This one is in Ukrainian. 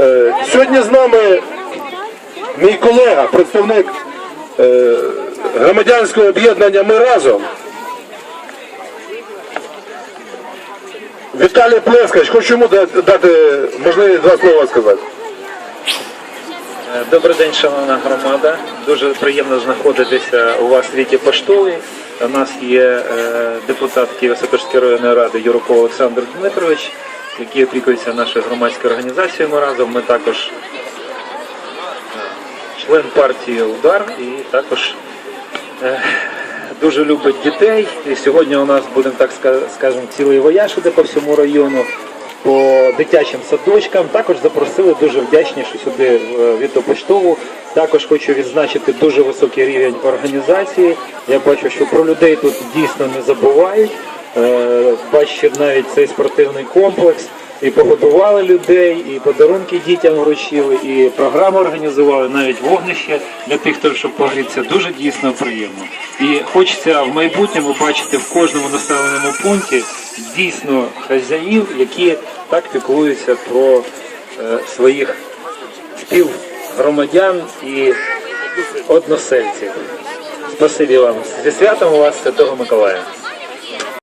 Е, Сьогодні з нами мій колега, представник е, громадянського об'єднання Ми разом. Віталій Плескач, хочу йому дати можливість два слова сказати. Е, Добрий день, шановна громада. Дуже приємно знаходитися у вас в світі поштовий. У нас є депутат Києво-Святошської районної ради Юрков Олександр Дмитрович, який опікується нашою громадською організацією. Ми разом. Ми також е, член партії Удар і також е, дуже любить дітей. І сьогодні у нас будемо так скажемо цілий вояж іде по всьому району. По дитячим садочкам також запросили дуже вдячні, що сюди в Вітопоштову. Також хочу відзначити дуже високий рівень організації. Я бачу, що про людей тут дійсно не забувають. Е, Бачу навіть цей спортивний комплекс. І погодували людей, і подарунки дітям вручили, і програму організували, навіть вогнище для тих, хто щоб погрітися. Дуже дійсно приємно. І хочеться в майбутньому бачити в кожному населеному пункті дійсно хазяїв, які так піклуються про е, своїх співгромадян і односельців. Спасибі вам. Зі святом вас Святого Миколая.